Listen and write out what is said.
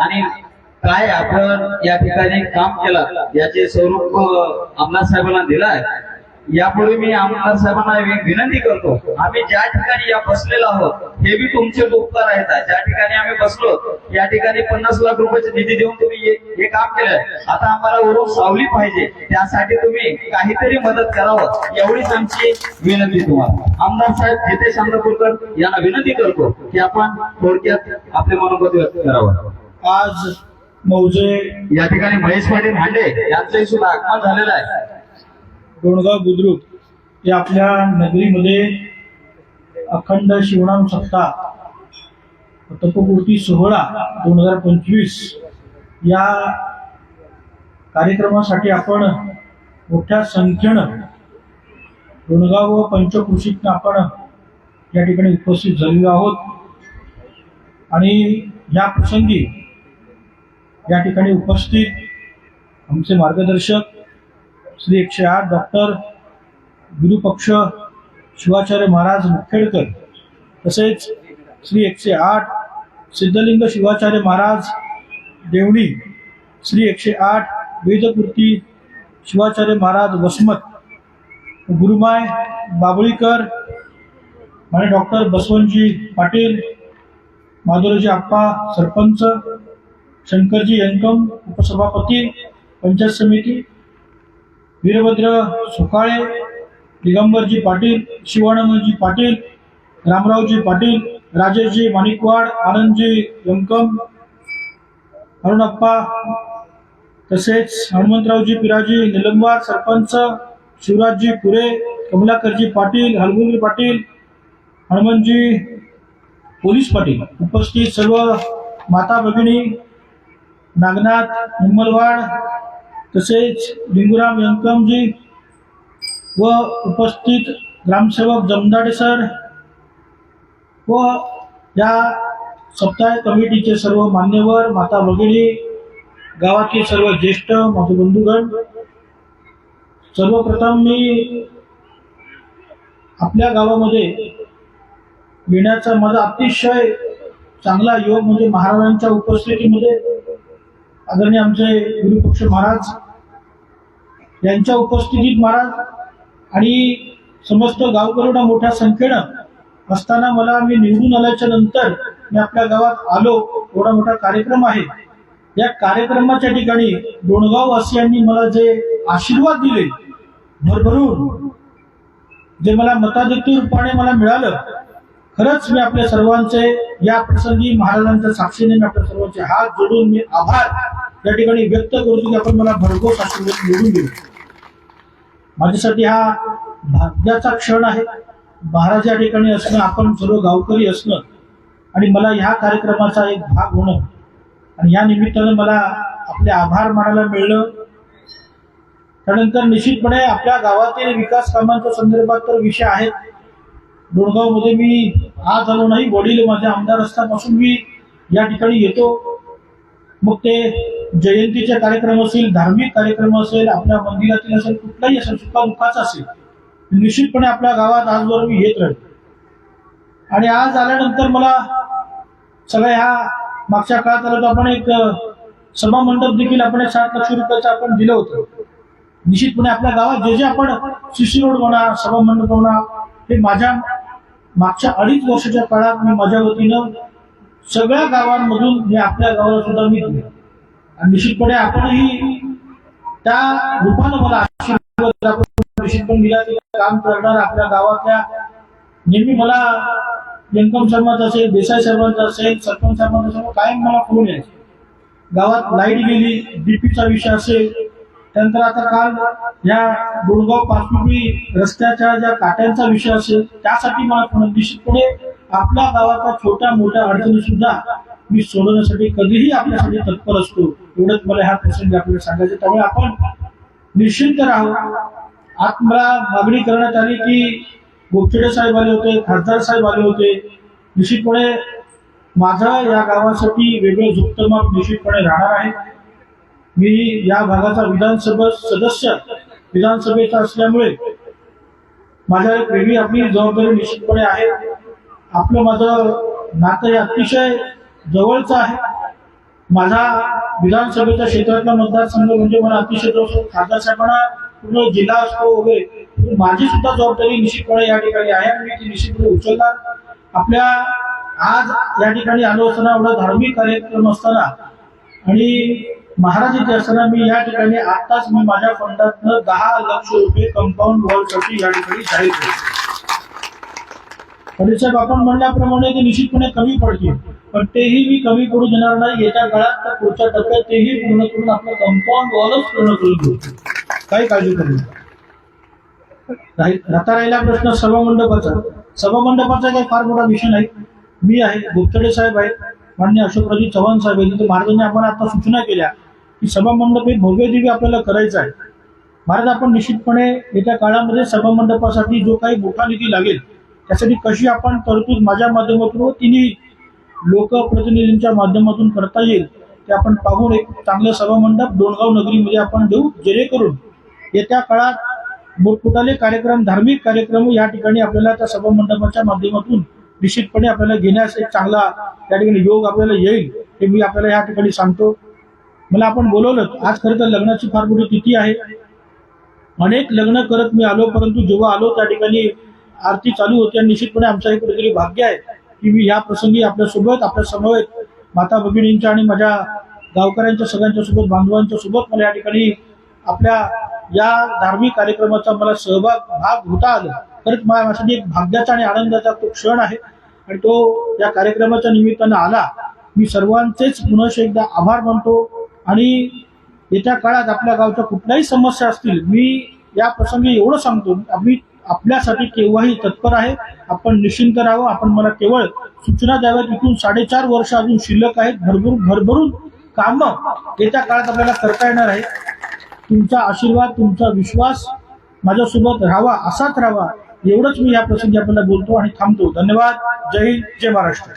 आणि काय आपण या ठिकाणी काम केलं याचे स्वरूप आमदार साहेबांना दिलं आहे. यापूर्वी मी आमदार साहेबांना विनंती करतो आम्ही ज्या ठिकाणी या बसलेलो आहोत हे बी तुमचे उपकार आहेत. ज्या ठिकाणी आम्ही बसलो या ठिकाणी पन्नास लाख रुपयाचे निधी देऊन तुम्ही हे काम केलंय. आता आम्हाला वरून सावली पाहिजे त्यासाठी तुम्ही काहीतरी मदत करावं एवढीच आमची विनंती तुम्हाला. आमदार साहेब जिथे चंद्रपूरकर यांना विनंती करतो की आपण थोडक्यात आपले मनोगत व्यक्त करावं. आज मौजे या ठिकाणी महेश पाटील हांडे यांचंही सुद्धा आगमन झालेलं आहे. डोणगाव बुद्रुक या आपल्या नगरीमध्ये अखंड शिवणाम सप्ताह तपपूर्ती सोहळा दोन हजार पंचवीस या कार्यक्रमासाठी आपण मोठ्या संख्येनं डोणगाव व पंचकृषीतनं आपण या ठिकाणी उपस्थित झालेलो आहोत. आणि या प्रसंगी या ठिकाणी उपस्थित आमचे मार्गदर्शक श्री एकशे आठ डॉक्टर गुरुपक्ष शिवाचार्य महाराज मुखेडकर तसेच श्री एकशे आठ सिद्धलिंग शिवाचार्य महाराज देवणी श्री एकशे आठ वेदपूर्ती शिवाचार्य महाराज वसमत गुरुमाय बाबळीकर आणि डॉक्टर बसवंतजी पाटील माधुरजी आप्पा सरपंच शंकरजी यंकम उपसभापती पंचायत समिती वीरभद्र सुकाळे दिगंबरजी पाटील शिवानंदजी पाटील रामरावजी पाटील राजेशजी माणिकवाड आनंदजी यंकम अरुणप्पा तसेच हनुमंतरावजी पिराजी निलंबार सरपंच शिवराजजी पुरे कमलाकरजी पाटील हलगुरी पाटील हनुमंतजी पोलीस पाटील. उपस्थित सर्व माता भगिनी नागनाथ निम्मलवाड तसेच लिंगुराम यंकमजी व उपस्थित ग्रामसेवक जमदाडे सर व या सप्ताह कमिटीचे सर्व मान्यवर माता भगिनी गावातील सर्व ज्येष्ठ माझे बंधुगण सर्वप्रथम मी आपल्या गावामध्ये येण्याचा माझा अतिशय चांगला योग म्हणजे महाराजांच्या उपस्थितीमध्ये आदरणीय आमचे गुरुपक्ष महाराज यांच्या उपस्थितीत महाराज आणि समस्त गावकरोडा मोठ्या संख्येनं असताना मला मी निवडून आल्याच्यानंतर मी आपल्या गावात आलो. एवढा मोठा कार्यक्रम आहे. या कार्यक्रमाच्या ठिकाणी डोणगाव वासियांनी मला जे आशीर्वाद दिले भरभरून जे मला मताधिक्य रूपाने मला मिळालं खरंच मी आपल्या सर्वांचे या प्रसंगी महाराजांच्या साक्षीने मी आपल्या सर्वांचे हात जोडून मी आभार त्या ठिकाणी व्यक्त करून आपण मला भरघोस आशीर्वाद निवडून दिले. माझ्यासाठी हा भाग्याचा क्षण आहे. महाराज या ठिकाणी असणं आपण सर्व गावकरी असणं आणि मला ह्या कार्यक्रमाचा एक भाग होणं आणि या निमित्तानं मला आपले आभार मानायला मिळलं त्यानंतर निश्चितपणे आपल्या गावातील विकास कामांच्या संदर्भात तर विषय आहेत. डोणगावमध्ये मी आज आलो नाही वडील माझे आमदार असतापासून मी या ठिकाणी येतो. मग ते जयंतीचे कार्यक्रम असेल धार्मिक कार्यक्रम असेल आपल्या मंदिरातील असेल कुठलाही असेल सुखा दुःखाचा असेल निश्चितपणे आपल्या गावात आजवर मी येत राहील. आणि आज आल्यानंतर मला सगळ्या ह्या मागच्या काळात आलं आपण एक सभा मंडप देखील आपण सात लक्ष रुपयाचं आपण दिलं होतं. निश्चितपणे आपल्या गावात जे जे आपण शिशी रोड म्हणा सभा मंडप म्हणा हे माझ्या मागच्या अडीच वर्षाच्या काळात मी माझ्या वतीनं सगळ्या गावांमधून हे आपल्या गावाला सुद्धा मी दिलं. निश्चितपणे आपणही त्या रूपानं मला आपण काम करणार आपल्या गावातल्या. नेहमी मला व्यंकम शर्माचं असेल देसाई शर्माचा असेल सरपंच शर्माचं असेल कायम मला फोन यायचे. गावात लाइट गेली डीपीचा विषय असेल त्यानंतर आता काल या गुडगाव पाचपुरी रस्त्याच्या ज्या काट्यांचा विषय असेल त्यासाठी मला फोन निश्चितपणे आपल्या गावाच्या छोट्या मोठ्या अडचणी सुद्धा मी सोडवण्यासाठी कधीही आपल्यासाठी तत्पर असतो. एवढंच मला हा प्रसंग आपल्याला सांगायचं त्यामुळे आपण निश्चिंत राहू आत मला मागणी करण्यात आली की गोपचडे साहेब आले होते खासदार साहेब आले होते. निश्चितपणे माझं या गावासाठी वेगळं झुकतं निश्चितपणे राहणार आहे. मी या भागाचा विधानसभा सदस्य विधानसभेचा असल्यामुळे माझ्या एक वेगळी आपली जबाबदारी निश्चितपणे आहे. आपलं माझं नातं हे अतिशय जवळचं आहे. माझा विधानसभेच्या क्षेत्रातला मतदारसंघ म्हणजे मला अतिशय जो खासदार साहेबांना पूर्ण जिल्हा असतो वगैरे माझी सुद्धा जबाबदारी निश्चितपणे या ठिकाणी आहे आणि मी ती निश्चितपणे उचलणार. आपल्या आज या ठिकाणी आलो असताना एवढा धार्मिक कार्यक्रम असताना आणि महाराज इथे असताना मी या ठिकाणी आताच मी माझ्या फंडातनं दहा लक्ष रुपये कंपाऊंड वॉलसाठी या ठिकाणी जाहीर केले. साहेब आपण म्हणल्याप्रमाणे ते निश्चितपणे कमी पडतील. पण तेही मी कमी करू देणार नाही. येत्या काळात तर पुढच्या टप्प्यात तेही पूर्ण करून आपलं कंपाऊंड वॉलच पूर्ण करून घेऊ काही काळजी करू नका. राहता राहिला प्रश्न सभामंडपाचा. सभामंडपाचा काही फार मोठा विषय नाही. मी आहे गुप्तडे साहेब आहेत. मान्य अशोकराजी चव्हाण साहेब आहेत. तर महाराजांनी आपण आता सूचना केल्या की सभामंडप हे भव्य दिव्य आपल्याला करायचं आहे. महाराज आपण निश्चितपणे येत्या काळामध्ये सभामंडपासाठी जो काही मोठा निधी लागेल त्यासाठी कशी आपण तरतूद माझ्या माध्यमातून तिन्ही लोकप्रतिनिधींच्या माध्यमातून करता येईल ते आपण पाहून एक चांगलं सभामंडप डोणगाव नगरीमध्ये आपण देऊ जेणेकरून येत्या काळात मोठमोठाले कार्यक्रम धार्मिक कार्यक्रम या ठिकाणी आपल्याला त्या सभामंडपाच्या माध्यमातून निश्चितपणे आपल्याला घेण्यास एक चांगला त्या ठिकाणी योग आपल्याला येईल हे मी आपल्याला या ठिकाणी सांगतो. मला आपण बोलवलं आज खरं तर लग्नाची फार मोठी तिथी आहे. अनेक लग्न करत मी आलो परंतु जेव्हा आलो त्या ठिकाणी आरती चालू होती आणि निश्चितपणे आमचं हे कुठेतरी भाग्य आहे. की मी या प्रसंगी आपल्यासोबत आपल्या समवेत माता भगिनींच्या आणि माझ्या गावकऱ्यांच्या सगळ्यांच्या सोबत बांधवांच्या सोबत मला या ठिकाणी आपल्या या धार्मिक कार्यक्रमाचा मला सहभाग भाग होता आला. खरंच माझ्यासाठी एक भाग्याचा आणि आनंदाचा तो क्षण आहे. आणि तो या कार्यक्रमाच्या निमित्तानं आला. मी सर्वांचेच पुनश एकदा आभार मानतो. आणि येत्या काळात आपल्या गावच्या कुठल्याही समस्या असतील मी या प्रसंगी एवढं सांगतो आम्ही आपल्यासाठी केव्हाही तत्पर आहे. आपण निश्चिंत राहावं. आपण मला केवळ सूचना द्याव्यात. इथून साडेचार वर्ष अजून शिल्लक आहेत. भरभरून भरभरून कामं येत्या काळात आपल्याला करता येणार आहे तुमचा आशीर्वाद तुमचा विश्वास माझ्यासोबत राहावा असाच राहावा. एवढंच मी या प्रसंगी आपल्याला बोलतो आणि थांबतो. धन्यवाद. जय हिंद. जय महाराष्ट्र.